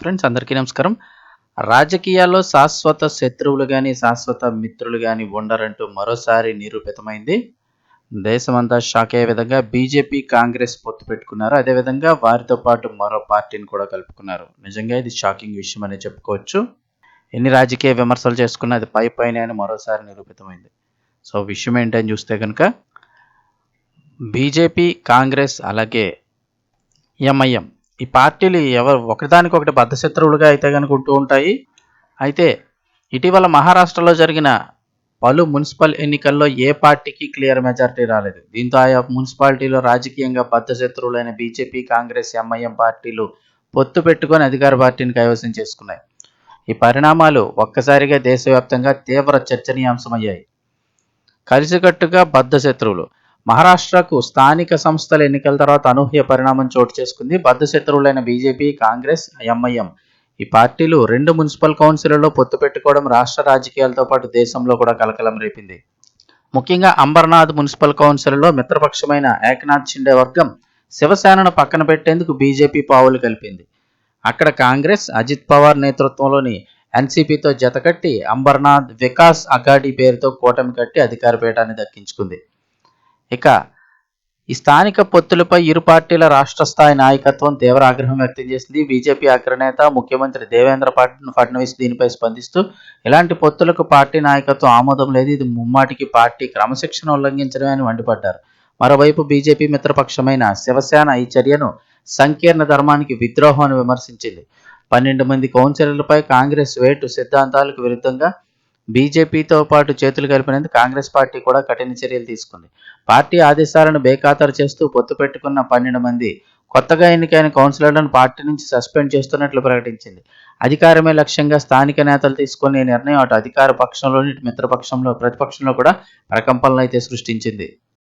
Friends అందరికీ నమస్కారం. రాజకీయాల్లో శాశ్వత శత్రువులు కానీ శాశ్వత మిత్రులు కానీ ఉండరంటూ మరోసారి నిరూపితమైంది. దేశమంతా షాక్ అయ్యే విధంగా బీజేపీ కాంగ్రెస్ పొత్తు పెట్టుకున్నారు. అదేవిధంగా వారితో పాటు మరో పార్టీని కూడా కలుపుకున్నారు. నిజంగా ఇది షాకింగ్ విషయం అనే చెప్పుకోవచ్చు. ఎన్ని రాజకీయ విమర్శలు చేసుకున్నా అది పై పైన అని మరోసారి నిరూపితమైంది. సో విషయం ఏంటని చూస్తే కనుక బీజేపీ కాంగ్రెస్ అలాగే ఎంఐఎం ఈ పార్టీలు ఎవరు ఒకదానికొకటి బద్ధశత్రువులుగా అయితే కనుక ఉంటూ ఉంటాయి. అయితే ఇటీవల మహారాష్ట్రలో జరిగిన పలు మున్సిపల్ ఎన్నికల్లో ఏ పార్టీకి క్లియర్ మెజారిటీ రాలేదు. దీంతో ఆయా మున్సిపాలిటీలో రాజకీయంగా బద్ధశత్రువులైన బీజేపీ కాంగ్రెస్ ఎంఐఎం పార్టీలు పొత్తు పెట్టుకొని అధికార పార్టీని కైవసం చేసుకున్నాయి. ఈ పరిణామాలు ఒక్కసారిగా దేశవ్యాప్తంగా తీవ్ర చర్చనీయాంశమయ్యాయి. కలిసికట్టుగా బద్ధశత్రువులు మహారాష్ట్రకు స్థానిక సంస్థల ఎన్నికల తర్వాత అనూహ్య పరిణామం చోటు చేసుకుంది. బద్ధశత్రువులైన బీజేపీ కాంగ్రెస్ ఎంఐఎం ఈ పార్టీలు రెండు మున్సిపల్ కౌన్సిల్లో పొత్తు పెట్టుకోవడం రాష్ట్ర రాజకీయాలతో పాటు దేశంలో కూడా కలకలం రేపింది. ముఖ్యంగా అంబర్నాథ్ మున్సిపల్ కౌన్సిల్లో మిత్రపక్షమైన ఏకనాథ్ షిండే వర్గం శివసేనను పక్కన పెట్టేందుకు బీజేపీ పావులు కలిపింది. అక్కడ కాంగ్రెస్ అజిత్ పవార్ నేతృత్వంలోని ఎన్సీపీతో జతకట్టి అంబర్నాథ్ వికాస్ అఘాడీ పేరుతో కూటమి కట్టి అధికార పీఠాన్ని దక్కించుకుంది. ఇక ఈ స్థానిక పొత్తులపై ఇరు పార్టీల రాష్ట్ర స్థాయి నాయకత్వం తీవ్ర ఆగ్రహం వ్యక్తం చేసింది. బీజేపీ అగ్రనేత ముఖ్యమంత్రి దేవేంద్ర ఫడ్నవీస్ దీనిపై స్పందిస్తూ ఇలాంటి పొత్తులకు పార్టీ నాయకత్వం ఆమోదం లేదు. ఇది ముమ్మాటికి పార్టీ క్రమశిక్షణ ఉల్లంఘించడమే అని మండిపడ్డారు. మరోవైపు బీజేపీ మిత్రపక్షమైన శివసేన ఈ చర్యను సంకీర్ణ ధర్మానికి విద్రోహం అని విమర్శించింది. పన్నెండు మంది కౌన్సిలర్లపై కాంగ్రెస్ వేటు సిద్ధాంతాలకు విరుద్ధంగా బీజేపీతో పాటు చేతులు కలిపినందుకు కాంగ్రెస్ పార్టీ కూడా కఠిన చర్యలు తీసుకుంది. పార్టీ ఆదేశాలను బేఖాతరు చేస్తూ పొత్తు పెట్టుకున్న పన్నెండు మంది కొత్తగా ఎన్నికైన కౌన్సిలర్లను పార్టీ నుంచి సస్పెండ్ చేస్తున్నట్లు ప్రకటించింది. అధికారమే లక్ష్యంగా స్థానిక నేతలు తీసుకునే నిర్ణయం అటు అధికార పక్షంలోని మిత్రపక్షంలో ప్రతిపక్షంలో కూడా ప్రకంపనలు అయితే సృష్టించింది.